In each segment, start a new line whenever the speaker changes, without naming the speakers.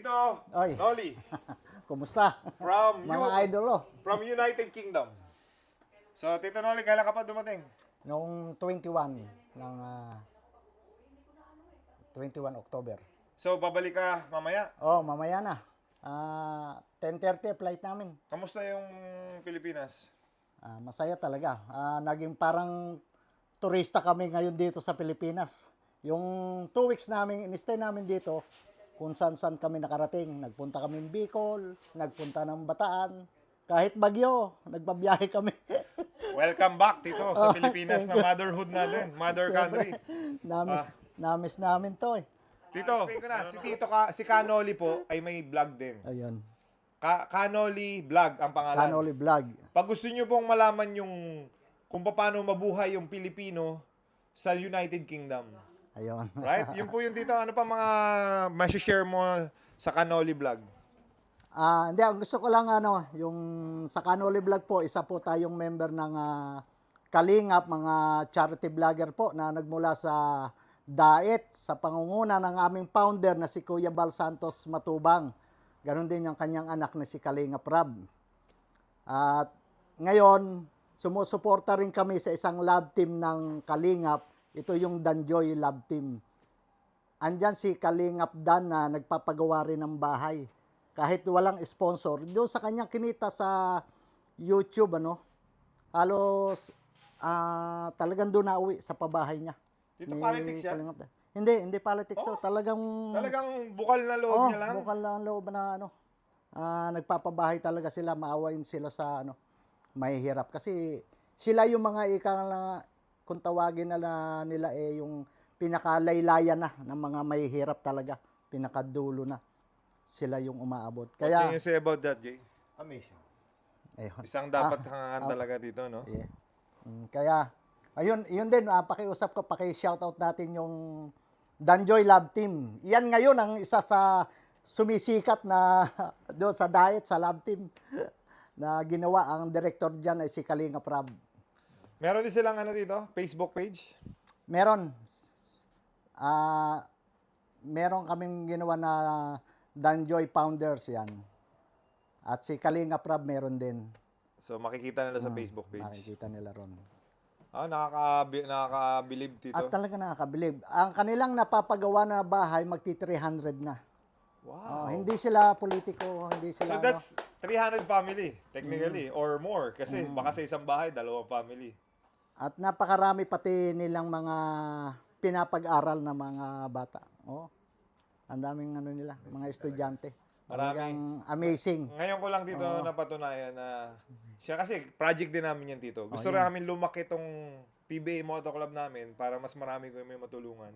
Tito
Oy.
Noli,
Kumusta?
from,
Mga
U-
idol oh.
from United Kingdom. So, Tito Noli, kailan ka pa dumating?
Noong 21 ng ah, 21 October.
So, babalik ka mamaya.
Oh, mamaya na. Ah, 10:30 flight namin.
Kamusta yung Pilipinas?
Ah, masaya talaga. Ah, naging parang turista kami ngayon dito sa Pilipinas. Yung two weeks namin, in-stay namin dito, kung saan-saan kami nakarating. Nagpunta kami ng Bicol, nagpunta ng Bataan, kahit Bagyo, nagbabiyahe kami.
Welcome back, Tito, sa Pilipinas na motherhood natin. Mother country.
namis, namis namin to eh.
Tito, si Tito ka, si Kanoli po ay may vlog din.
Ayun.
Ka Kanoli Vlog ang pangalan.
Canoli Vlog.
Pag gusto niyo pong malaman yung kung paano mabuhay yung Pilipino sa United Kingdom.
Ayun.
Right? Yun po yung Tito. Ano pa mga share mo sa Kanoli Vlog?
Ah, hindi, ang gusto ko lang ano, yung sa Canoli Vlog po, isa po tayong member ng ah, Kalingap, mga charity vlogger po na nagmula sa Daet, sa pangunguna ng aming founder na si Kuya Bal Santos Matubang. Ganon din yung kanyang anak na si Kalingap Rab. At ngayon, sumusuporta rin kami sa isang love team ng Kalingap. Ito yung Danjoy Love Team. Andyan si Kalingap Dan na nagpapagawa rin ng bahay. Kahit walang sponsor, doon sa kanyang kinita sa YouTube, ano, halos ah, talagang doon na uwi sa pabahay niya.
Dito
Ni
politics yan?
Kalingap Dan. Hindi, hindi politics.
Oh,
oh, talagang
Talagang bukal na loob
oh,
niya lang.
bukal ang loob na ano. Ah, nagpapabahay talaga sila, maawain sila sa ano, mahihirap kasi sila yung mga ika na kung tawagin na la- nila eh yung pinakalaylayan na ng mga mahihirap talaga, pinakadulo na. Sila yung umaabot.
What can
Kaya
you say about that, Jay?
Amazing.
ayun.
Isang dapat hangaan talaga dito, no?
Yeah. Mm, kaya, ayun, yun din, ah, pakiusap ko, paki-shoutout natin yung Danjoy Love Team. Yan ngayon ang isa sa sumisikat na doon sa diet, sa Love Team na ginawa. Ang director dyan ay si Kalinga Prab.
Meron din silang ano dito, Facebook page.
Meron, ah, meron kaming ginawa na Danjoy Founders yan. At si Kalinga Prab meron din.
So makikita nila
Hmm,
sa Facebook page.
Makikita nila ron.
Ah, nakaka nakakabilib Tito.
At talaga nakakabilib. Ang kanilang napapagawa na bahay, magti 300 na.
wow.
Oh, hindi sila politiko, hindi
So
sila ano.
that's 300 family technically
Mm.
or more kasi baka sa isang bahay dalawang family.
At napakarami pati nilang mga pinapag-aral na mga bata. Oh. Ang daming ano nila, mga estudyante. Talagang amazing.
Ngayon ko lang dito napatunayan na siya kasi project din namin yan dito. Gusto rin namin lumaki tong PBA Moto Club namin para mas marami ko may matulungan.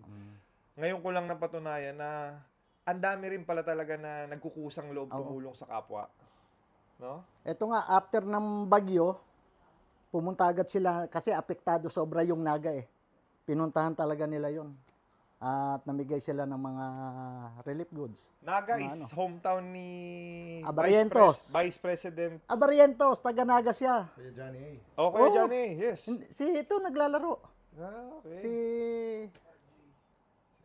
Ngayon ko lang napatunayan na ang dami rin pala talaga na nagkukusang loob tumulong sa kapwa. No?
Ito nga, after ng bagyo, pumunta agad sila kasi apektado sobra yung naga eh. Pinuntahan talaga nila yon At namigay sila ng mga relief goods.
Naga is hometown ni
ano? Abarientos.
Vice, Pres- Vice President.
Abarientos, taga Naga siya.
Kuya Johnny A.
Oh, Kuya
Oh.
Johnny, yes.
Si ito naglalaro.
Ah, okay.
Si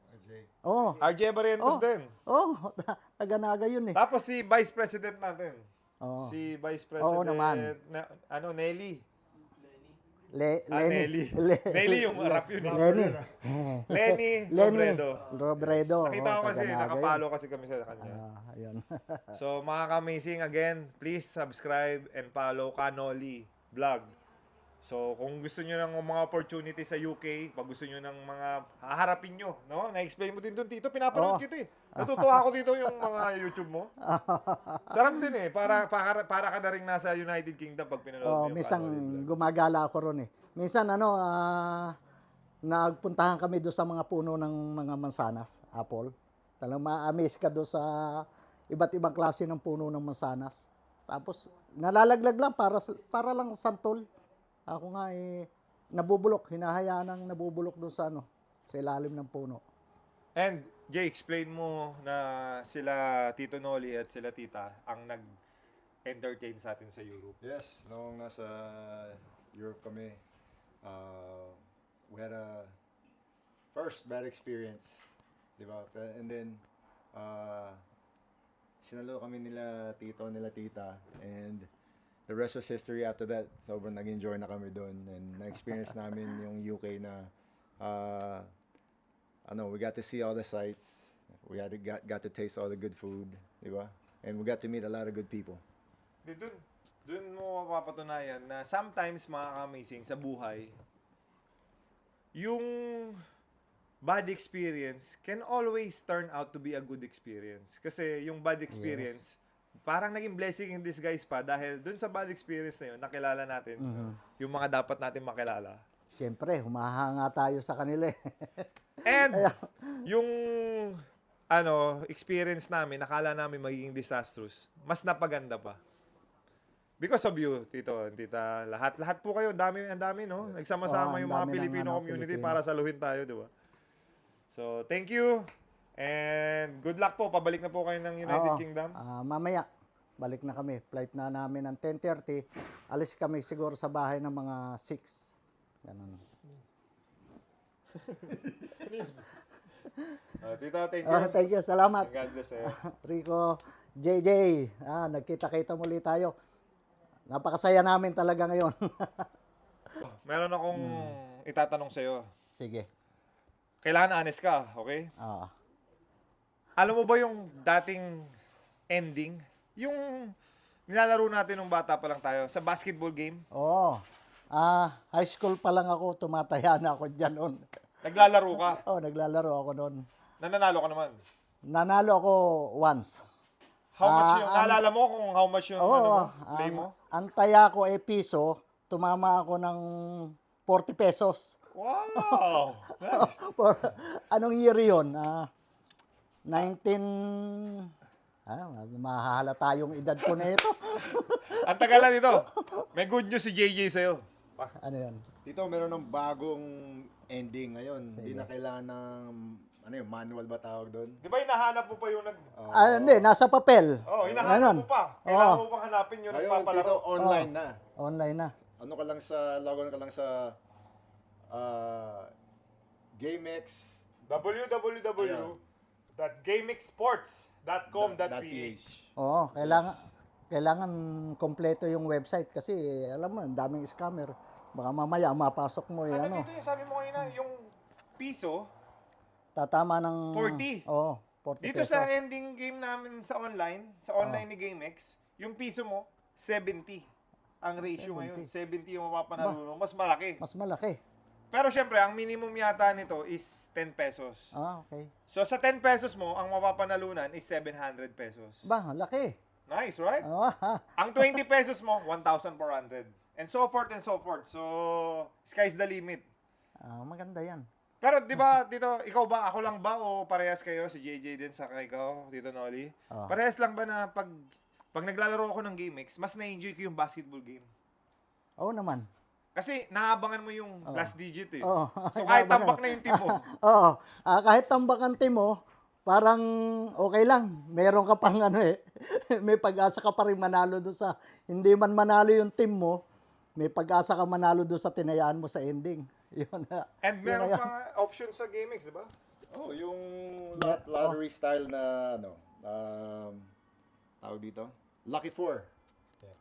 RJ.
Oh.
RJ Barrientos
Oh.
din.
Oh, taga Naga yun eh.
Tapos si Vice President natin.
Oh.
Si Vice
Oo
President
naman.
na, ano Nelly.
Le,
Ah, Nelly. Nelly yung harap yun eh.
Lenny.
Lenny
Lenny.
Robredo.
Robredo.
Nakita ko
Oh,
kasi, nakapalo kasi kami sa kanya.
yun. Ah, ayun.
So mga ka-amazing, again, please subscribe and follow Kanoli Vlog. So kung gusto nyo ng mga opportunity sa UK, pag gusto nyo ng mga haharapin nyo, no? Na-explain mo din doon, Tito. Pinapanood
Oo.
kita eh. Natutuwa ako dito yung mga YouTube mo. Sarap din eh. Para, para, para ka na rin nasa United Kingdom pag pinanood
Oh,
mo
minsan gumagala ako ron eh. Minsan ano, ah, nagpuntahan kami doon sa mga puno ng mga mansanas, apple. Talagang ma-amaze ka doon sa iba't ibang klase ng puno ng mansanas. Tapos nalalaglag lang para para lang santol. Ako nga eh nabubulok, hinahayaan ng nabubulok doon sa ano, sa ilalim ng puno.
And Jay, explain mo na sila Tito Noli at sila Tita ang nag-entertain sa atin sa Europe.
Yes, noong nasa Europe kami, uh, we had a first bad experience, di ba? And then, uh, sinalo kami nila tito, nila tita. And the rest was history after that. Sobrang nag-enjoy na kami doon. And na-experience namin yung UK na, uh, ano, we got to see all the sights. We had to, got, got to taste all the good food, di ba? And we got to meet a lot of good people.
Di dun, dun mo mapapatunayan na sometimes mga amazing sa buhay, yung bad experience can always turn out to be a good experience. Kasi yung bad experience, parang naging blessing in disguise pa dahil dun sa bad experience na yun, nakilala natin yung mga dapat natin makilala.
Siyempre, humahanga tayo sa kanila eh.
And yung ano, experience namin, nakala namin magiging disastrous, mas napaganda pa. Because of you, Tito, Tita, lahat lahat po kayo, dami ang dami no. Nagsama-sama
ang
yung mga Filipino community
Pilipino.
para saluhin tayo, di ba? So, thank you. And good luck po. Pabalik na po kayo ng United
Oo.
Kingdom.
Ah, mamaya, balik na kami. Flight na namin ng 10.30. Alis kami siguro sa bahay ng mga 6. Ganun.
Uh, tita, thank you.
Oh, thank you, salamat.
And God bless sa'yo.
Rico, JJ, ah, nagkita-kita muli tayo. Napakasaya namin talaga ngayon.
Meron akong
Hmm.
itatanong sa'yo.
Sige.
Kailangan honest ka, okay?
Ah,
Alam mo ba yung dating ending? Yung nilalaro natin nung bata pa lang tayo sa basketball game?
oo. Ah, high school pa lang ako, tumataya na ako dyan noon.
Naglalaro ka.
Oh, naglalaro ako noon.
Nananalo ka naman.
Nanalo ako once.
How much
Ah,
yung,
ang-
naalala mo kung how much yung
Oo,
ano mo,
ang,
play mo?
ang taya ko ay piso, tumama ako ng 40 pesos.
Wow! Nice.
Anong year yun? Ah, 19... Ah, mahahalata yung edad ko na ito.
Ang tagal na nito. May good news si JJ sa'yo.
ano yan?
Tito, meron ng bagong ending ngayon. Hindi na kailangan ng, ano yun, manual ba tawag doon?
Di ba hinahanap mo pa yung nag...
Ah, hindi, nasa papel.
Oh, hinahanap
Ganon.
mo pa. Kailangan
Oo.
mo pang hanapin yung
Ngayon,
nagpapalaro.
Tito, online na.
Online na.
Ano ka lang sa, logon ka lang sa uh, GameX
www.gamexsports.com.ph
Oo, kailangan kailangan kompleto yung website kasi alam mo, ang daming scammer. Baka mamaya mapasok mo eh,
Ano
ano,
dito yung sabi mo kanina, yung piso,
tatama ng
40.
Oo, 40
Dito
pesos.
sa ending game namin sa online, sa online ni GameX, yung piso mo, 70. Ang ratio ngayon, 70 yung mapapanalunan. Mas malaki.
Mas malaki.
Pero syempre, ang minimum yata nito is 10 pesos.
Ah, okay.
So sa 10 pesos mo, ang mapapanalunan is 700 pesos.
Ba, laki.
Nice, right?
Oo, ha.
Ang 20 pesos mo, 1,400. And so forth and so forth. So, sky's the limit.
Ah, maganda yan.
Pero di ba dito, ikaw ba, ako lang ba o parehas kayo, si JJ din sa ikaw, dito Noli?
Ah.
Parehas lang ba na pag pag naglalaro ako ng GameX, mas na-enjoy ko yung basketball game.
Oo naman.
Kasi naabangan mo yung last digit eh.
Oo.
So kahit tambak na yung team mo,
Oo. Ah, kahit tambakan team mo, parang okay lang. Meron ka pang ano eh. may pag-asa ka pa rin manalo doon sa hindi man manalo yung team mo, may pag-asa ka manalo doon sa tinayaan mo sa ending. Yun na.
and meron
Yun
pa option sa GameX, di ba?
Oh, yung lot- lottery style na, ano, um, tawag dito? Lucky Four.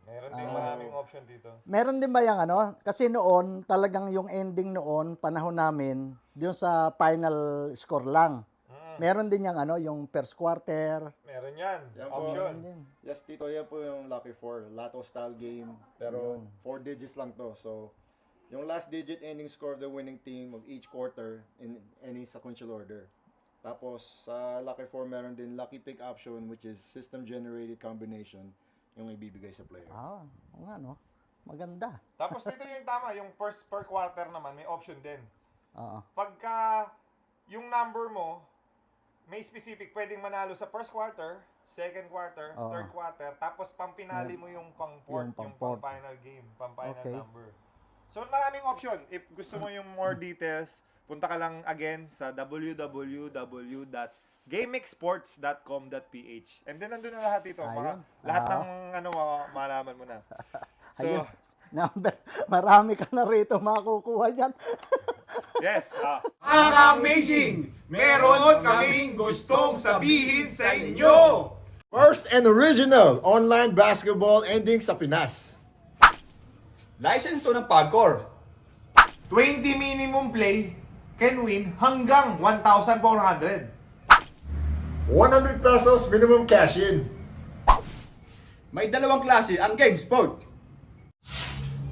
Meron din maraming option dito.
Meron din ba yung ano? Kasi noon, talagang yung ending noon, panahon namin, yung sa final score lang.
Mm.
Meron din yung ano, yung first quarter.
Meron yan.
Yan po.
option.
Din.
Yes, Tito, yan po yung Lucky Four. Lotto style game. Pero four digits lang to. So, yung last digit ending score of the winning team of each quarter in any sequential order. Tapos, sa Lucky Four, meron din Lucky Pick option, which is system-generated combination yung ibibigay sa player.
Ah, oo nga no. Maganda.
Tapos dito yung tama, yung first per quarter naman, may option din.
Oo.
Pagka yung number mo, may specific, pwedeng manalo sa first quarter, second quarter,
Oo.
third quarter, tapos pang-finale mo yung pang-fourth,
Yung
yung,
pang-fourth.
pang-final game, pang-final
Okay.
number. So maraming option. If gusto mo yung more details, punta ka lang again sa www.gamexports.com.ph And then nandun na lahat dito. Mga,
Ayun.
lahat
Ah.
ng ano, ma- malaman mo na. So,
Ayun. Number, marami ka na rito makukuha dyan.
yes. ah,
Ang amazing! Meron kaming gustong sabihin sa inyo!
First and original online basketball ending sa Pinas.
License to ng Pagcor.
20 minimum play can win hanggang 1,400.
100 pesos minimum cash in.
May dalawang klase ang Game Sport.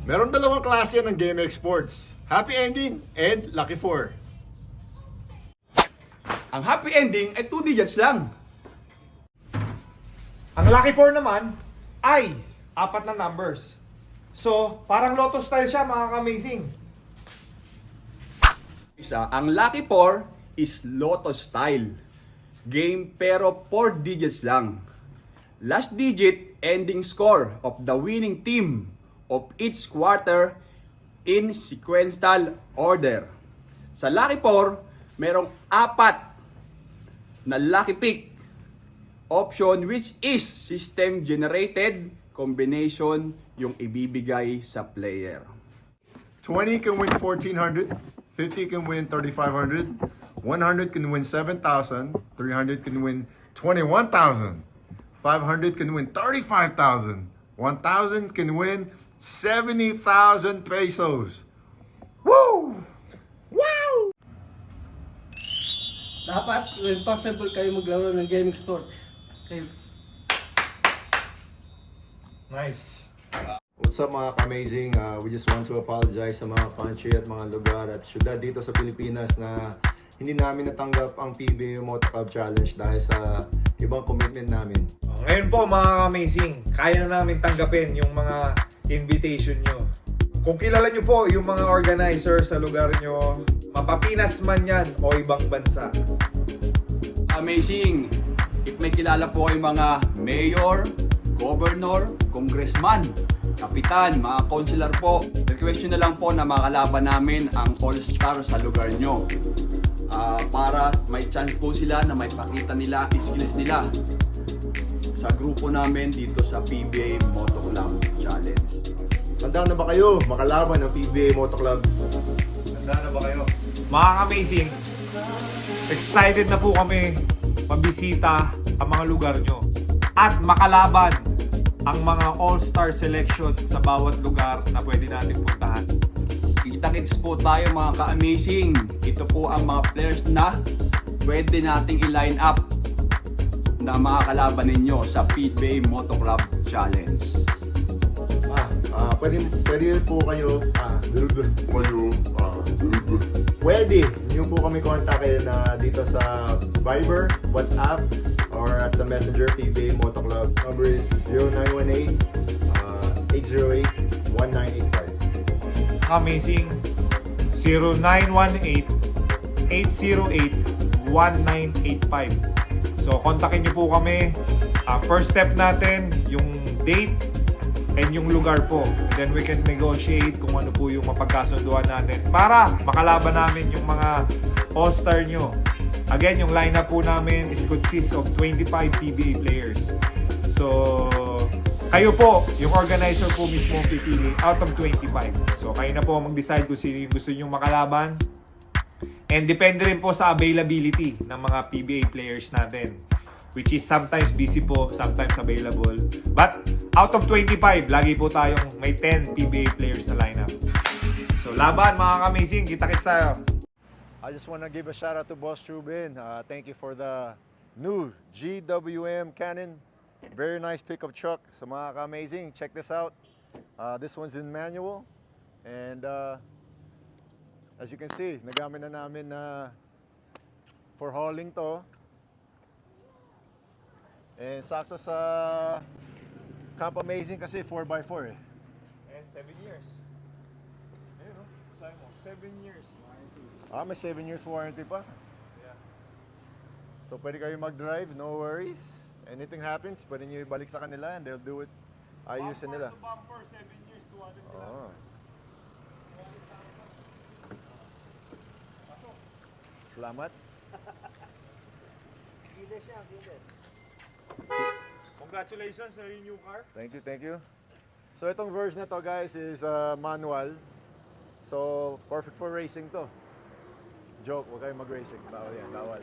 Meron dalawang klase yan ng Game Exports. Happy Ending and Lucky 4.
Ang happy ending ay 2 digits lang.
Ang Lucky 4 naman ay apat na numbers. So, parang lotto style siya mga ka-amazing.
Isa, ang Lucky 4 is Lotto style. Game pero 4 digits lang. Last digit ending score of the winning team of each quarter in sequential order. Sa Lucky 4, merong apat na Lucky Pick option which is system generated combination yung ibibigay sa player.
20 can win 1400, 50 can win 3500, 100 can win 7000, 300 can win 21000, 500 can win 35000, 1000 can win 70,000 pesos. Woo! Wow!
Dapat, when possible kayo maglaro ng gaming sports. Okay.
Nice.
What's up mga ka-amazing? Uh, we just want to apologize sa mga country at mga lugar at syudad dito sa Pilipinas na hindi namin natanggap ang PBA Moto Club Challenge dahil sa ibang commitment namin.
Oh, Ngayon po mga ka-amazing, kaya na namin tanggapin yung mga invitation nyo. Kung kilala nyo po yung mga organizer sa lugar nyo, mapapinas man yan o ibang bansa.
Amazing! If may kilala po kayong mga mayor, governor, congressman, kapitan, mga councilor po, request nyo na lang po na makalaban namin ang all-star sa lugar nyo. Ah, para may chance po sila na may pakita nila ang skills nila sa grupo namin dito sa PBA Moto Club Challenge.
Handa na ba kayo makalaban ng PBA Moto Club?
Handa na ba kayo? Mga amazing excited na po kami mabisita ang mga lugar nyo at makalaban ang mga all-star selection sa bawat lugar na pwede natin puntahan.
Kita-kits po tayo mga ka-amazing. Ito po ang mga players na pwede nating i-line up na makakalaban ninyo sa PBA Moto Club Challenge.
Ah, ah, pwede, pwede po kayo, ah, kayo, ah, pwede niyo po kami kontakin na dito sa Viber, WhatsApp, or at the Messenger PBA Moto Club. Number is 0918 uh, 808 1985.
Amazing 0918-808-1985. So, kontakin niyo po kami. Ah, first step natin, yung date and yung lugar po. Then we can negotiate kung ano po yung mapagkasunduan natin para makalaban namin yung mga all-star nyo. Again, yung lineup po namin is consists of 25 PBA players. So, kayo po, yung organizer po mismo pipili out of 25. So, kayo na po mag-decide kung sino yung gusto nyong makalaban. And depende rin po sa availability ng mga PBA players natin. Which is sometimes busy po, sometimes available. But out of 25, lagi po tayong may 10 PBA players na lineup. So, laban mga amazing Kita-kits tayo.
I just want to give a shout out to Boss Trubin. Uh, thank you for the new GWM Canon. Very nice pickup truck. Sa mga ka-amazing, check this out. Uh, this one's in manual. And uh, as you can see, nagamit na namin na for hauling to. And sakto sa Camp Amazing kasi 4x4 eh.
And 7 years. Ayun o, sabi mo, 7 years.
Ah, may 7 years warranty pa. So pwede kayo mag-drive, no worries. Anything happens, pwede nyo ibalik sa kanila and they'll do it. Ayusin nila.
bumper, 7 years, 200
Oo. Salamat.
Congratulations sa new car.
Thank you, thank you. So itong version na to guys is uh, manual. So perfect for racing to. Joke, huwag kayong mag-racing. Bawal yan, bawal.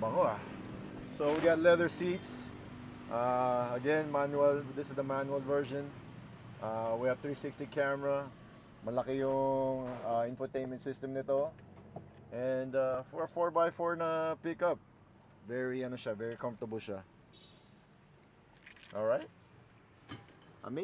Bango ah. So we got leather seats. Uh, again, manual. This is the manual version. Uh, we have 360 camera. Malaki yung uh, infotainment system nito. And uh, for a 4x4 na pickup, very ano siya, very comfortable siya. All right. Amazing.